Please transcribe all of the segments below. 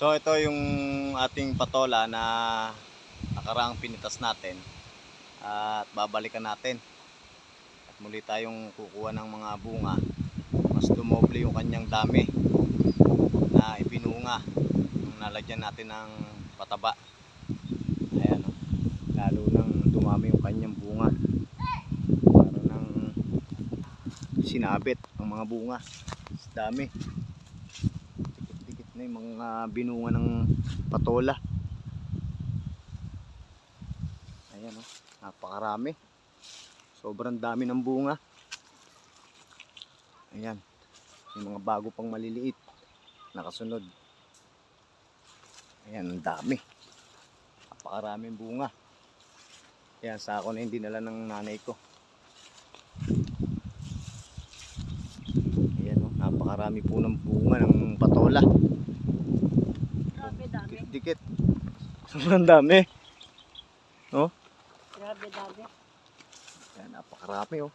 So ito yung ating patola na nakaraang pinitas natin at babalikan natin. At muli tayong kukuha ng mga bunga. Mas dumoble yung kanyang dami na ipinunga nung nalagyan natin ng pataba. Ayan o. Lalo nang dumami yung kanyang bunga. Para nang sinabit ang mga bunga. Dami na yung mga binunga ng patola. Ayan o, napakarami. Sobrang dami ng bunga. Ayan, yung mga bago pang maliliit. Nakasunod. Ayan, ang dami. Napakaraming bunga. Ayan, sa ako na yung dinala ng nanay ko. Ayan napakarami po ng bunga ng patola. Grabe dami. Dikit-dikit. Sobrang dami. Grabe dami. Ayan, napakarami oh.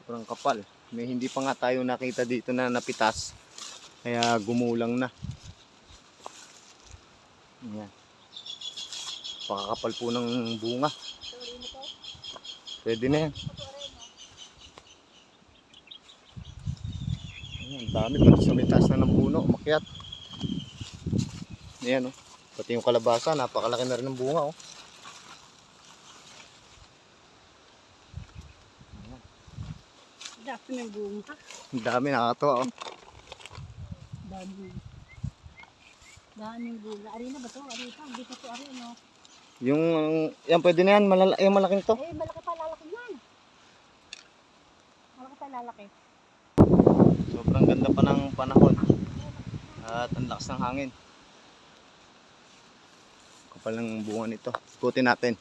Sobrang kapal. May hindi pa nga tayo nakita dito na napitas. Kaya gumulang na. Ayan. Pakakapal po ng bunga. To. Pwede na yan. Ayan, dami pa sa may taas na ng puno. Umakyat. Ayan oh. Pati yung kalabasa, napakalaki na rin ng bunga oh. Dami ng bunga. Ang dami nakakatuwa oh. Dami. Daming bunga. Arena ba to? Arita. Hindi pa to ari, no? Yung, yan pwede na yan, malala, yung malaking to. Eh, malaki pa lalaki yan. Malaki pa lalaki. Sobrang ganda pa ng panahon. At ang lakas ng hangin. Kapal ng bunga nito. Ikutin natin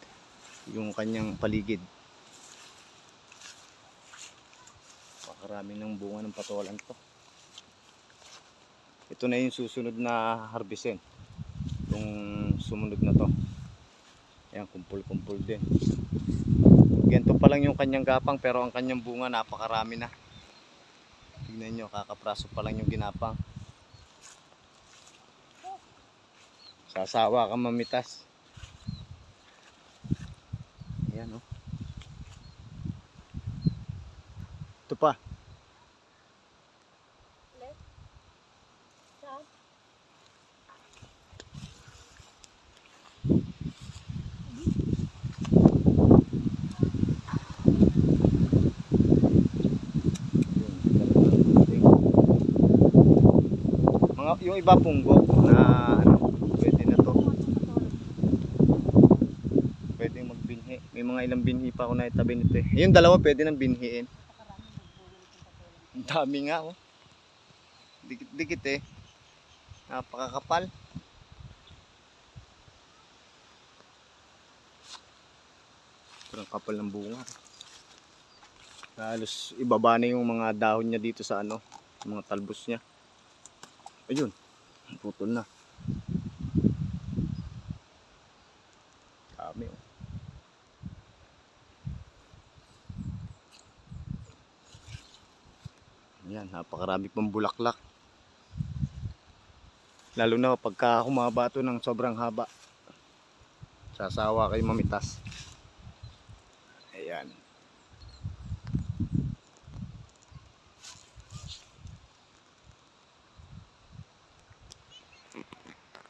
yung kanyang paligid. Pakarami ng bunga ng patolan to. Ito na yung susunod na harbisin. Yung sumunod na to. Ayan, kumpul-kumpul din. Ganito pa lang yung kanyang gapang pero ang kanyang bunga napakarami na. Tignan nyo, kakapraso pa lang yung ginapang. Sasawa ka mamitas. Ayan oh. Ito pa. Saan? Mga, yung iba punggo na ano, pwede na to. Pwede magbinhi. May mga ilang binhi pa ako na itabi nito eh. Yung dalawa pwede nang binhiin. Ang dami nga oh. Dikit-dikit eh. Napakakapal. Sobrang kapal ng bunga. Halos ibaba na yung mga dahon niya dito sa ano, mga talbos niya. Ayun, putol na. Dami oh. Ayan, napakarami pang bulaklak. Lalo na pagka humaba to ng sobrang haba. Sasawa kayo mamitas. Ayan.